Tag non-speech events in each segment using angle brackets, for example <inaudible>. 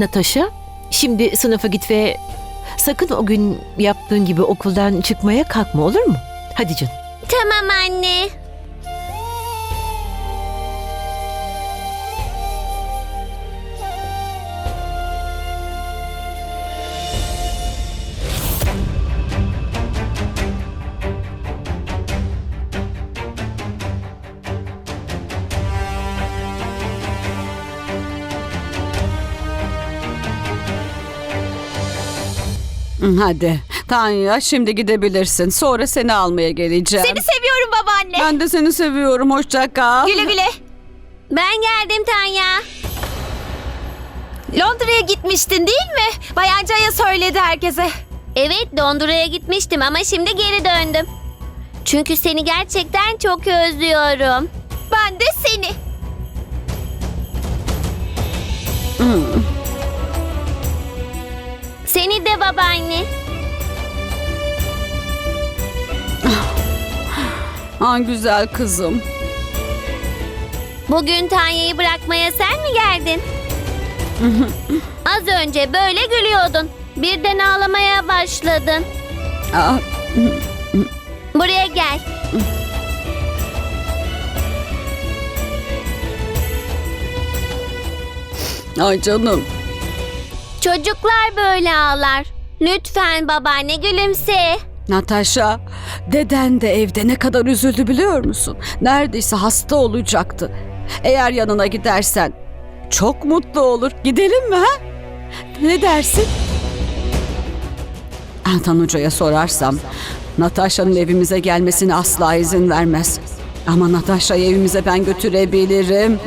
Natasha, şimdi sınıfa git ve sakın o gün yaptığın gibi okuldan çıkmaya kalkma olur mu? Hadi canım. Tamam anne. Hadi Tanya şimdi gidebilirsin. Sonra seni almaya geleceğim. Seni seviyorum babaanne. Ben de seni seviyorum. Hoşça kal. Güle güle. Ben geldim Tanya. Londra'ya gitmiştin değil mi? Bayan Caya söyledi herkese. Evet Londra'ya gitmiştim ama şimdi geri döndüm. Çünkü seni gerçekten çok özlüyorum. Ben de seni. Seni de babaanne. Ha, güzel kızım. Bugün Tanya'yı bırakmaya sen mi geldin? <laughs> Az önce böyle gülüyordun. Birden ağlamaya başladın. Aa, Buraya gel. ay canım. Çocuklar böyle ağlar. Lütfen babaanne gülümse. Natasha, deden de evde ne kadar üzüldü biliyor musun? Neredeyse hasta olacaktı. Eğer yanına gidersen çok mutlu olur. Gidelim mi ha? Ne dersin? Antan Hoca'ya sorarsam Natasha'nın evimize gelmesine asla izin vermez. Ama Natasha'yı evimize ben götürebilirim.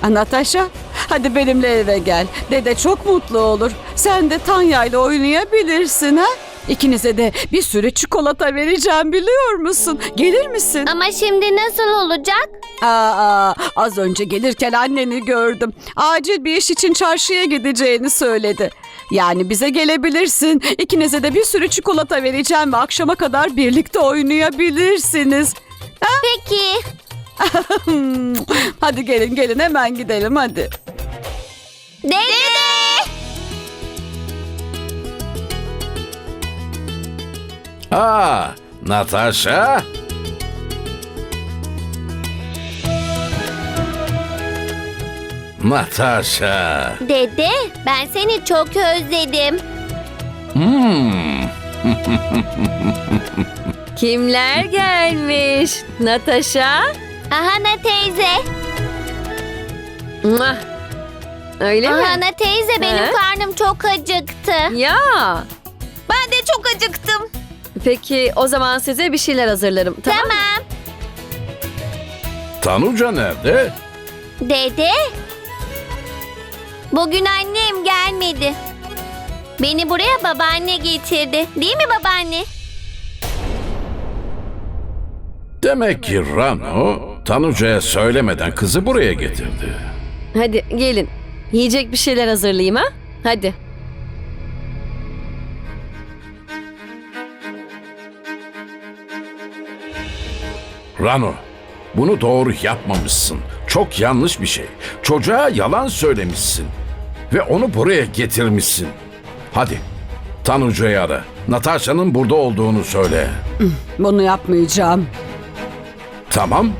Ha, Natasha, hadi benimle eve gel. Dede çok mutlu olur. Sen de Tanya ile oynayabilirsin ha? İkinize de bir sürü çikolata vereceğim biliyor musun? Gelir misin? Ama şimdi nasıl olacak? Aa, az önce gelirken anneni gördüm. Acil bir iş için çarşıya gideceğini söyledi. Yani bize gelebilirsin. İkinize de bir sürü çikolata vereceğim ve akşama kadar birlikte oynayabilirsiniz. Peki. <laughs> hadi gelin gelin hemen gidelim hadi. Dede. Aa, Natasha. Natasha. Dede ben seni çok özledim. Hmm. <laughs> Kimler gelmiş? Natasha? Ahana teyze. Mwah. Öyle mi? Ahana teyze benim He? karnım çok acıktı. Ya. Ben de çok acıktım. Peki o zaman size bir şeyler hazırlarım. Tamam. mı? Tamam. Tanuca nerede? Dede. Bugün annem gelmedi. Beni buraya babaanne getirdi. Değil mi babaanne? Demek ki Rano Tanuca'ya söylemeden kızı buraya getirdi. Hadi gelin. Yiyecek bir şeyler hazırlayayım ha? Hadi. Rano, bunu doğru yapmamışsın. Çok yanlış bir şey. Çocuğa yalan söylemişsin. Ve onu buraya getirmişsin. Hadi, Tanuca'yı ara. Natasha'nın burada olduğunu söyle. Bunu yapmayacağım. Tamam.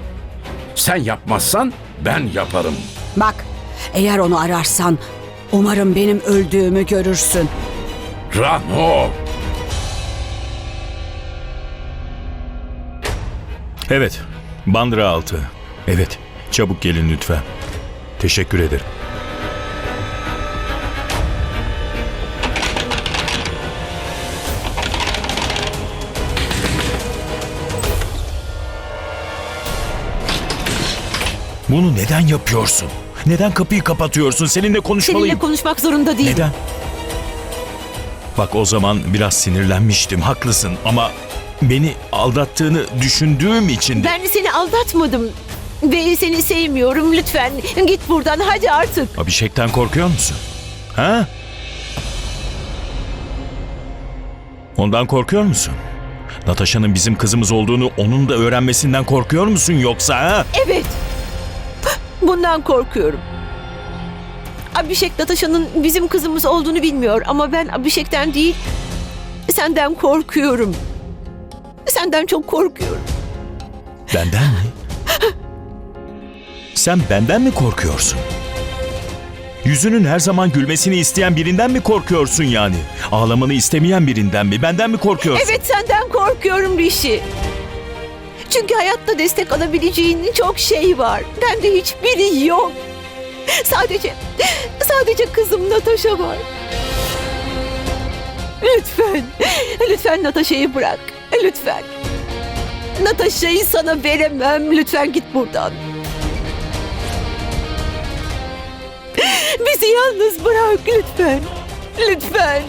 Sen yapmazsan ben yaparım. Bak eğer onu ararsan umarım benim öldüğümü görürsün. Rano! Evet, Bandıra altı. Evet, çabuk gelin lütfen. Teşekkür ederim. Bunu neden yapıyorsun? Neden kapıyı kapatıyorsun? Seninle konuşmalıyım. Seninle konuşmak zorunda değilim. Neden? Bak o zaman biraz sinirlenmiştim, haklısın ama beni aldattığını düşündüğüm için de... Ben seni aldatmadım. Ve seni sevmiyorum lütfen. Git buradan hadi artık. Abişek'ten korkuyor musun? Ha? Ondan korkuyor musun? Natasha'nın bizim kızımız olduğunu onun da öğrenmesinden korkuyor musun yoksa ha? Evet. Bundan korkuyorum. Abişek Natasha'nın bizim kızımız olduğunu bilmiyor ama ben Abişek'ten değil senden korkuyorum. Senden çok korkuyorum. Benden mi? Sen benden mi korkuyorsun? Yüzünün her zaman gülmesini isteyen birinden mi korkuyorsun yani? Ağlamanı istemeyen birinden mi? Benden mi korkuyorsun? Evet senden korkuyorum Rişi. Çünkü hayatta destek alabileceğin çok şey var. Bende hiçbiri yok. Sadece, sadece kızım Natasha var. Lütfen, lütfen Natasha'yı bırak. Lütfen. Natasha'yı sana veremem. Lütfen git buradan. Bizi yalnız bırak lütfen. Lütfen.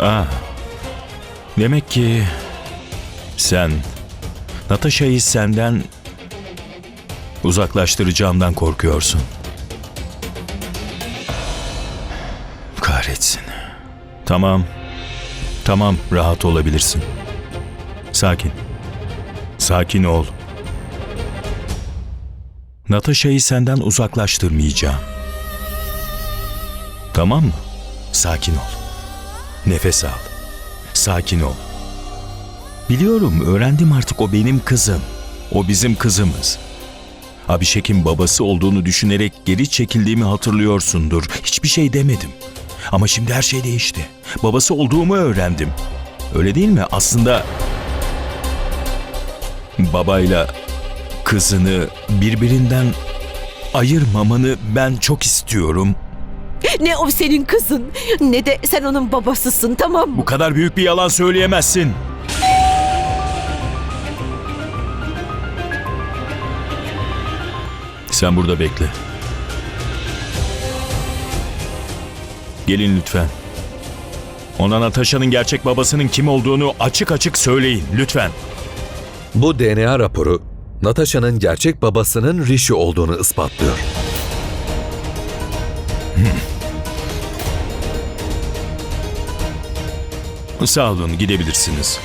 Aa, <laughs> demek ki sen Natasha'yı senden uzaklaştıracağımdan korkuyorsun. Kahretsin. Tamam. Tamam, rahat olabilirsin. Sakin. Sakin ol. Natasha'yı senden uzaklaştırmayacağım. Tamam mı? Sakin ol. Nefes al. Sakin ol. Biliyorum, öğrendim artık o benim kızım. O bizim kızımız. Abişek'in babası olduğunu düşünerek geri çekildiğimi hatırlıyorsundur. Hiçbir şey demedim. Ama şimdi her şey değişti. Babası olduğumu öğrendim. Öyle değil mi? Aslında babayla kızını birbirinden ayırmamanı ben çok istiyorum. Ne o senin kızın ne de sen onun babasısın tamam mı? Bu kadar büyük bir yalan söyleyemezsin. Sen burada bekle. Gelin lütfen. Ona Natasha'nın gerçek babasının kim olduğunu açık açık söyleyin lütfen. Bu DNA raporu Natasha'nın gerçek babasının Rishi olduğunu ispatlıyor. Sağ olun gidebilirsiniz.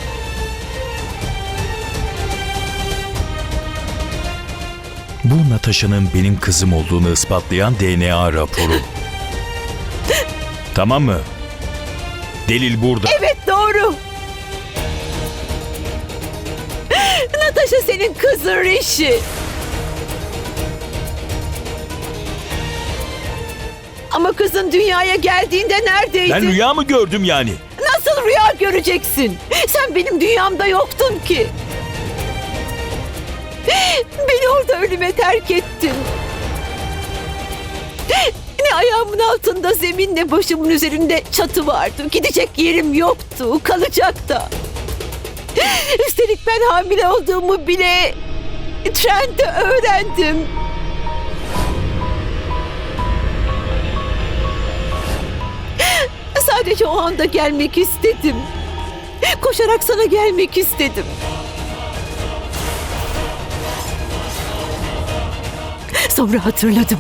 Bu Natasha'nın benim kızım olduğunu ispatlayan DNA raporu. <laughs> tamam mı? Delil burada. Evet doğru. Natasha senin kızın Rishi. Ama kızın dünyaya geldiğinde neredeydin? Ben rüya mı gördüm yani? Nasıl rüya göreceksin? Sen benim dünyamda yoktun ki. Beni orada ölüme terk ettin. Ne ayağımın altında zemin ne başımın üzerinde çatı vardı. Gidecek yerim yoktu. Kalacak da. <laughs> Üstelik ben hamile olduğumu bile trende öğrendim. Sadece o anda gelmek istedim. Koşarak sana gelmek istedim. Sonra hatırladım.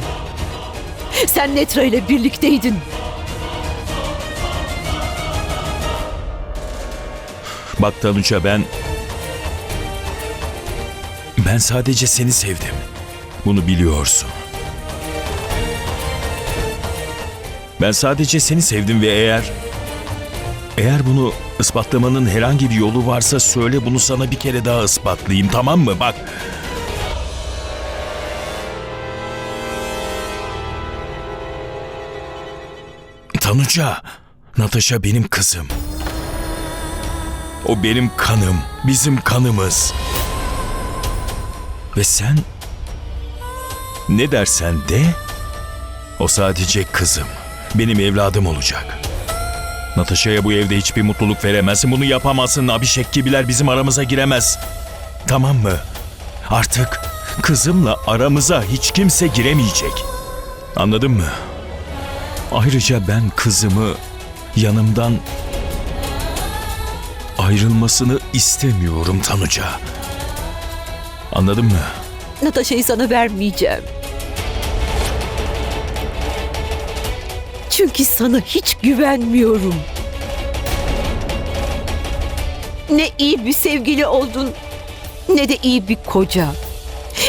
Sen Netra ile birlikteydin. Bak Tanuca ben... Ben sadece seni sevdim. Bunu biliyorsun. Ben sadece seni sevdim ve eğer... Eğer bunu ispatlamanın herhangi bir yolu varsa söyle bunu sana bir kere daha ispatlayayım tamam mı? Bak Tanuca, Natasha benim kızım. O benim kanım, bizim kanımız. Ve sen ne dersen de o sadece kızım, benim evladım olacak. Natasha'ya bu evde hiçbir mutluluk veremezsin. Bunu yapamazsın. Abişek gibiler bizim aramıza giremez. Tamam mı? Artık kızımla aramıza hiç kimse giremeyecek. Anladın mı? Ayrıca ben kızımı yanımdan ayrılmasını istemiyorum Tanuca. Anladın mı? Natasha'yı sana vermeyeceğim. Çünkü sana hiç güvenmiyorum. Ne iyi bir sevgili oldun ne de iyi bir koca.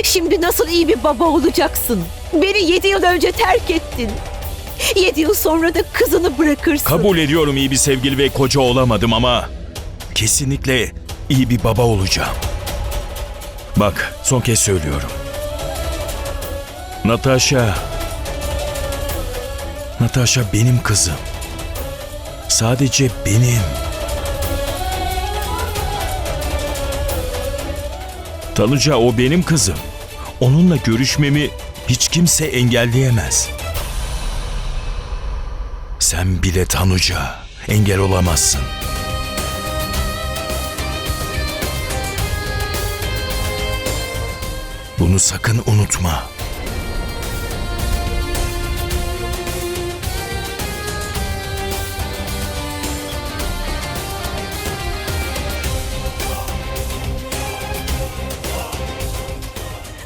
Şimdi nasıl iyi bir baba olacaksın? Beni yedi yıl önce terk ettin. Yedi yıl sonra da kızını bırakırsın. Kabul ediyorum iyi bir sevgili ve koca olamadım ama kesinlikle iyi bir baba olacağım. Bak son kez söylüyorum. Natasha. Natasha benim kızım. Sadece benim. Tanuca o benim kızım. Onunla görüşmemi hiç kimse engelleyemez. Sen bile Tanuca engel olamazsın. Bunu sakın unutma.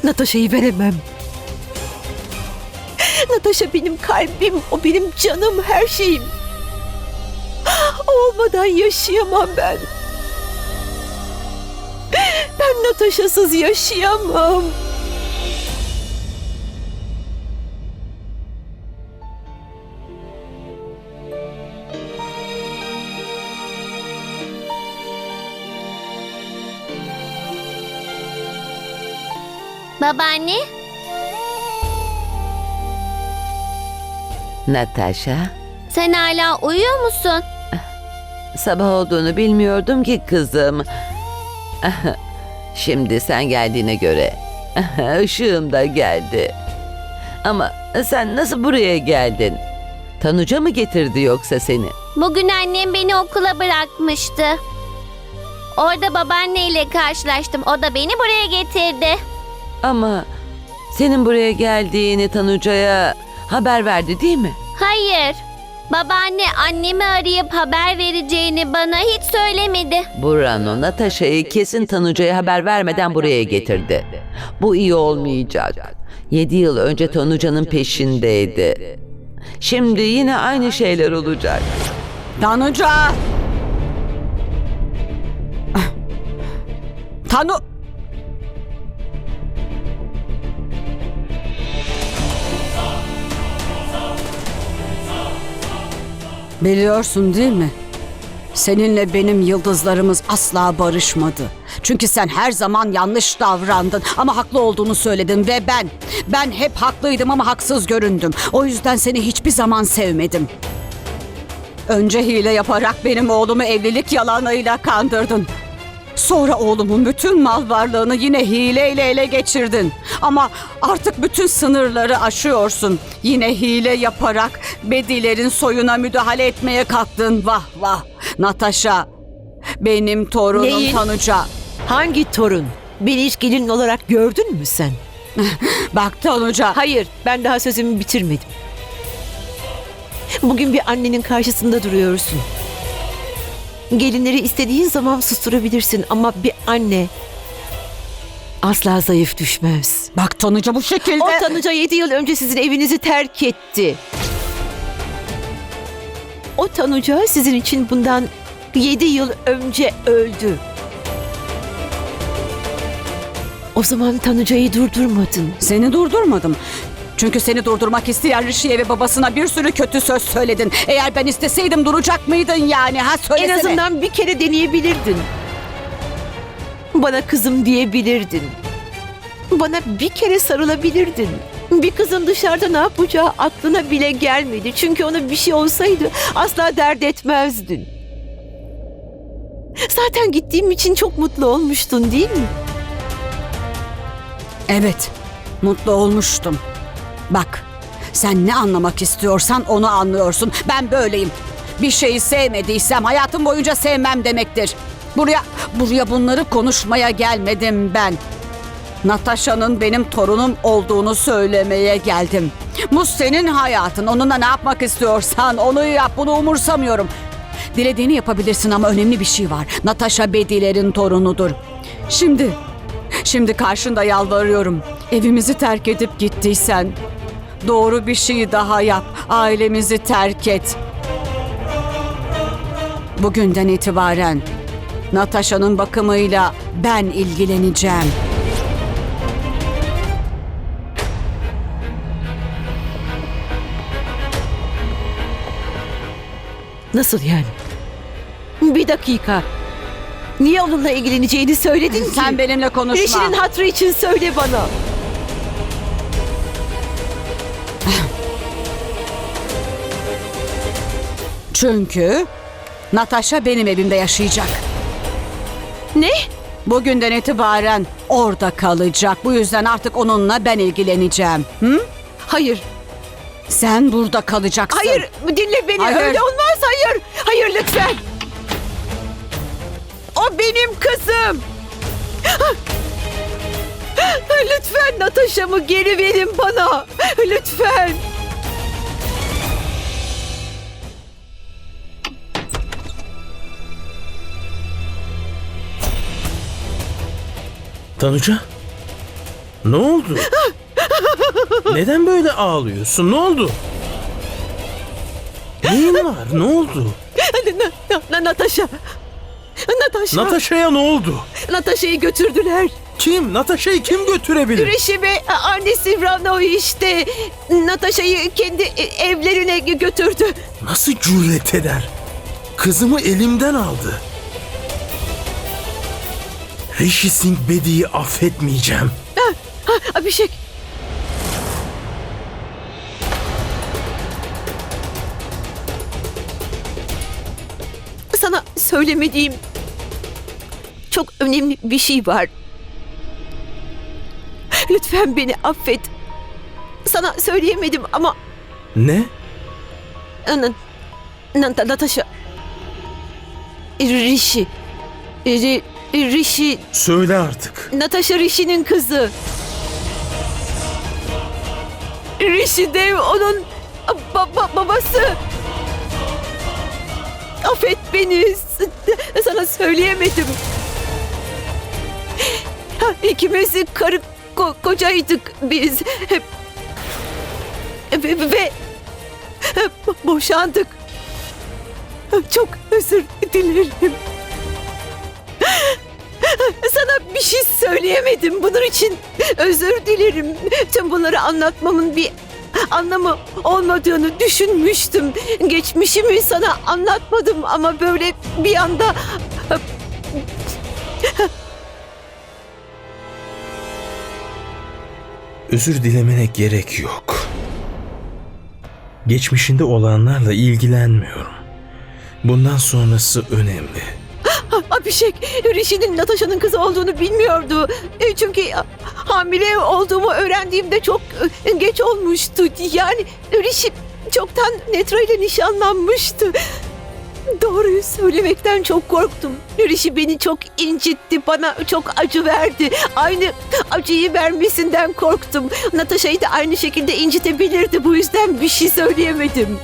Natasha'yı veremem. Natasha benim kalbim, o benim canım, her şeyim. Olmadan yaşayamam ben. Ben Natasha'sız yaşayamam. Babaanne, Natasha, sen hala uyuyor musun? sabah olduğunu bilmiyordum ki kızım. Şimdi sen geldiğine göre ışığım da geldi. Ama sen nasıl buraya geldin? Tanuca mı getirdi yoksa seni? Bugün annem beni okula bırakmıştı. Orada babaanneyle karşılaştım. O da beni buraya getirdi. Ama senin buraya geldiğini Tanuca'ya haber verdi değil mi? Hayır. Babaanne annemi arayıp haber vereceğini bana hiç söylemedi. Burano, Natasha'yı kesin Tanuca'ya haber vermeden buraya getirdi. Bu iyi olmayacak. Yedi yıl önce Tanuca'nın peşindeydi. Şimdi yine aynı şeyler olacak. Tanuca! Tanu... Biliyorsun değil mi? Seninle benim yıldızlarımız asla barışmadı. Çünkü sen her zaman yanlış davrandın ama haklı olduğunu söyledin ve ben, ben hep haklıydım ama haksız göründüm. O yüzden seni hiçbir zaman sevmedim. Önce hile yaparak benim oğlumu evlilik yalanıyla kandırdın. Sonra oğlumun bütün mal varlığını yine hileyle ele geçirdin. Ama artık bütün sınırları aşıyorsun. Yine hile yaparak Bedilerin soyuna müdahale etmeye kalktın. Vah vah. Natasha, benim torunum Neyin? Tanuca. Hangi torun? Beni hiç gelin olarak gördün mü sen? <laughs> Bak Tanuca. Hayır, ben daha sözümü bitirmedim. Bugün bir annenin karşısında duruyorsun. Gelinleri istediğin zaman susturabilirsin ama bir anne asla zayıf düşmez. Bak Tanuca bu şekilde. O Tanuca yedi yıl önce sizin evinizi terk etti. O Tanuca sizin için bundan yedi yıl önce öldü. O zaman Tanuca'yı durdurmadın. Seni durdurmadım. Çünkü seni durdurmak isteyen Rişi'ye ve babasına bir sürü kötü söz söyledin. Eğer ben isteseydim duracak mıydın yani? Ha söylesene. En azından bir kere deneyebilirdin. Bana kızım diyebilirdin. Bana bir kere sarılabilirdin. Bir kızın dışarıda ne yapacağı aklına bile gelmedi. Çünkü ona bir şey olsaydı asla dert etmezdin. Zaten gittiğim için çok mutlu olmuştun değil mi? Evet, mutlu olmuştum. Bak, sen ne anlamak istiyorsan onu anlıyorsun. Ben böyleyim. Bir şeyi sevmediysem hayatım boyunca sevmem demektir. Buraya, buraya bunları konuşmaya gelmedim ben. Natasha'nın benim torunum olduğunu söylemeye geldim. Bu senin hayatın. Onunla ne yapmak istiyorsan onu yap. Bunu umursamıyorum. Dilediğini yapabilirsin ama önemli bir şey var. Natasha Bediler'in torunudur. Şimdi Şimdi karşında yalvarıyorum. Evimizi terk edip gittiysen doğru bir şey daha yap. Ailemizi terk et. Bugünden itibaren Natasha'nın bakımıyla ben ilgileneceğim. Nasıl yani? Bir dakika. Niye onunla ilgileneceğini söyledin ki? Sen benimle konuşma. Rişi'nin hatrı için söyle bana. Çünkü Natasha benim evimde yaşayacak. Ne? Bugünden itibaren orada kalacak. Bu yüzden artık onunla ben ilgileneceğim. Hı? Hayır. Sen burada kalacaksın. Hayır. Dinle beni. Hayır. Öyle olmaz. Hayır. Hayır lütfen. O benim kızım. Lütfen Natasha'mı geri verin bana. Lütfen. Tanuca? Ne oldu? Neden böyle ağlıyorsun? Ne oldu? Neyin var? Ne oldu? Na- na- na- Natasha. Natasha. Natasha'ya ne oldu? Natasha'yı götürdüler. Kim? Natasha'yı kim götürebilir? Rishi ve annesi Rano işte Natasha'yı kendi evlerine götürdü. Nasıl cüret eder? Kızımı elimden aldı. Rishi Singh Bedi'yi affetmeyeceğim. Abhishek. Sana söylemediğim çok önemli bir şey var. Lütfen beni affet. Sana söyleyemedim ama Ne? Natasha. Rishi. Ri- Rishi. Söyle artık. Natasha Rishi'nin kızı. Rishi Dev onun ba- babası. Affet beni. Sana söyleyemedim. İkimiz karı ko- kocaydık biz. Hep ve, ve bo- boşandık. Çok özür dilerim. Sana bir şey söyleyemedim. Bunun için özür dilerim. Tüm bunları anlatmamın bir anlamı olmadığını düşünmüştüm. Geçmişimi sana anlatmadım ama böyle bir anda Özür dilemene gerek yok. Geçmişinde olanlarla ilgilenmiyorum. Bundan sonrası önemli. <gasps> Abhishek Rishi'nin Natasha'nın kızı olduğunu bilmiyordu. E, Çünkü hamile olduğumu öğrendiğimde çok e, geç olmuştu. Yani Rishi çoktan Netra ile nişanlanmıştı. Doğruyu söylemekten çok korktum. Rishi beni çok incitti, bana çok acı verdi. Aynı acıyı vermesinden korktum. Natasha'yı da aynı şekilde incitebilirdi. Bu yüzden bir şey söyleyemedim.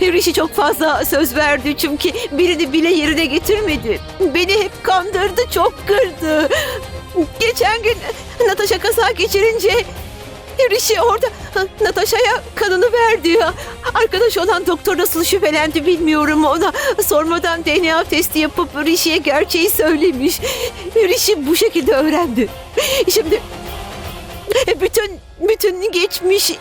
Rishi çok fazla söz verdi çünkü birini bile yerine getirmedi. Beni hep kandırdı, çok kırdı. Geçen gün Natasha kaza geçirince Rishi orada Natasha'ya kanını verdi. Arkadaş olan doktor nasıl şüphelendi bilmiyorum ona. Sormadan DNA testi yapıp Rishi'ye gerçeği söylemiş. Rishi bu şekilde öğrendi. Şimdi bütün bütün geçmiş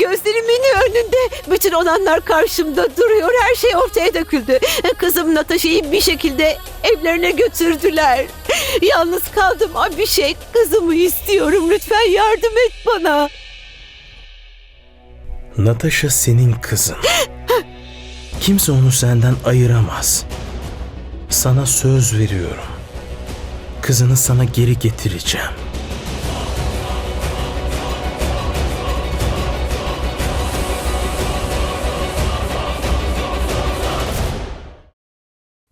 Gözlerimin önünde bütün olanlar karşımda duruyor. Her şey ortaya döküldü. Kızım Natasha'yı bir şekilde evlerine götürdüler. <laughs> Yalnız kaldım abi şey. Kızımı istiyorum. Lütfen yardım et bana. Natasha senin kızın. <gasps> Kimse onu senden ayıramaz. Sana söz veriyorum. Kızını sana geri getireceğim.